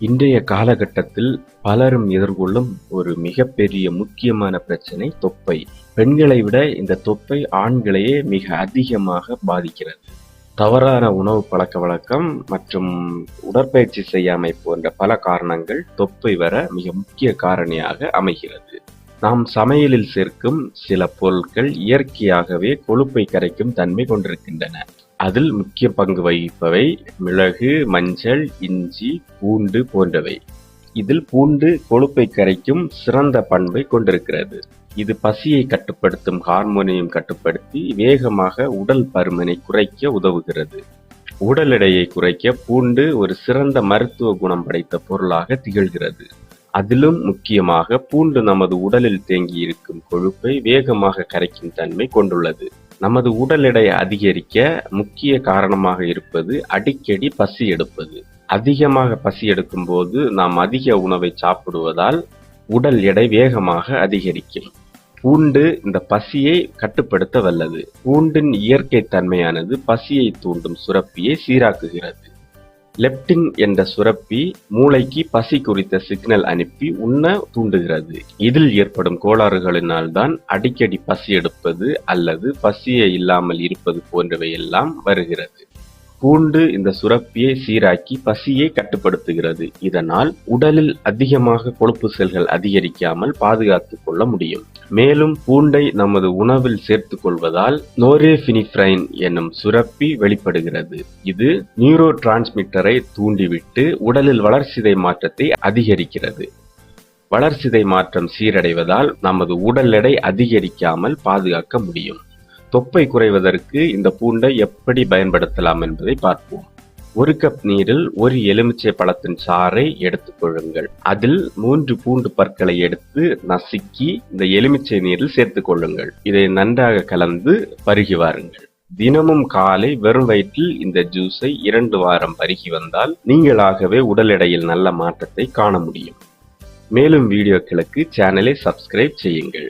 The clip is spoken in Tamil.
இன்றைய காலகட்டத்தில் பலரும் எதிர்கொள்ளும் ஒரு மிகப்பெரிய முக்கியமான பிரச்சனை தொப்பை. பெண்களை விட இந்த தொப்பை ஆண்களையே மிக அதிகமாக பாதிக்கிறது. தவறான உணவு பழக்க வழக்கம் மற்றும் உடற்பயிற்சி செய்யாமை போன்ற பல காரணங்கள் தொப்பை வர மிக முக்கிய காரணியாக அமைகிறது. நாம் சமையலில் சேர்க்கும் சில பொருட்கள் இயற்கையாகவே கொழுப்பை கரைக்கும் தன்மை கொண்டிருக்கின்றன. அதில் முக்கிய பங்கு வகிப்பவை மிளகு மஞ்சள் இஞ்சி பூண்டு போன்றவை. இதில் பூண்டு கொழுப்பை கரைக்கும் சிறந்த பண்பை கொண்டிருக்கிறது. இது பசியை கட்டுப்படுத்தும் ஹார்மோனையும் கட்டுப்படுத்தி வேகமாக உடல் பருமனை குறைக்க உதவுகிறது. உடல் எடையை குறைக்க பூண்டு ஒரு சிறந்த மருத்துவ குணம் படைத்த பொருளாக திகழ்கிறது. அதிலும் முக்கியமாக பூண்டு நமது உடலில் தேங்கி இருக்கும் கொழுப்பை வேகமாக கரைக்கும் தன்மை கொண்டுள்ளது. நமது உடல் எடை அதிகரிக்க முக்கிய காரணமாக இருப்பது அடிக்கடி பசி எடுப்பது. அதிகமாக பசி எடுக்கும் போது நாம் அதிக உணவை சாப்பிடுவதால் உடல் எடை வேகமாக அதிகரிக்கும். பூண்டு இந்த பசியை கட்டுப்படுத்த வல்லது. பூண்டின் இயற்கை தன்மையானது பசியை தூண்டும் சுரப்பியை சீராக்குகிறது. லெப்டின் என்ற சுரப்பி மூளைக்கு பசி குறித்த சிக்னல் அனுப்பி உண்ண தூண்டுகிறது. இதில் ஏற்படும் கோளாறுகளினால் தான் அடிக்கடி பசி எடுப்பது அல்லது பசியை இல்லாமல் இருப்பது போன்றவை எல்லாம் வருகிறது. பூண்டு இந்த சுரப்பியை சீராக்கி பசியை கட்டுப்படுத்துகிறது. இதனால் உடலில் அதிகமாக கொழுப்பு செல்கள் அதிகரிக்காமல் பாதுகாத்துக் கொள்ள முடியும். மேலும் பூண்டை நமது உணவில் சேர்த்துக் கொள்வதால் நோரேபினிஃப்ரைன் என்னும் சுரப்பி வெளிப்படுகிறது. இது நியூரோ டிரான்ஸ்மிட்டரை தூண்டிவிட்டு உடலில் வளர்சிதை மாற்றத்தை அதிகரிக்கிறது. வளர்சிதை மாற்றம் சீரடைவதால் நமது உடல் எடை அதிகரிக்காமல் பாதுகாக்க முடியும். தொப்பை குறைவதற்கு இந்த பூண்டை எப்படி பயன்படுத்தலாம் என்பதை பார்ப்போம். ஒரு கப் நீரில் ஒரு எலுமிச்சை பழத்தின் சாறை எடுத்துக் கொள்ளுங்கள். அதில் மூன்று பூண்டு பற்களை எடுத்து நசுக்கி இந்த எலுமிச்சை நீரில் சேர்த்துக் கொள்ளுங்கள். இதை நன்றாக கலந்து பருகி வாருங்கள். தினமும் காலை வெறும் வயிற்றில் இந்த ஜூஸை இரண்டு வாரம் பருகி வந்தால் நீங்களாகவே உடல் எடையில் நல்ல மாற்றத்தை காண முடியும். மேலும் வீடியோக்களுக்கு சேனலை சப்ஸ்கிரைப் செய்யுங்கள்.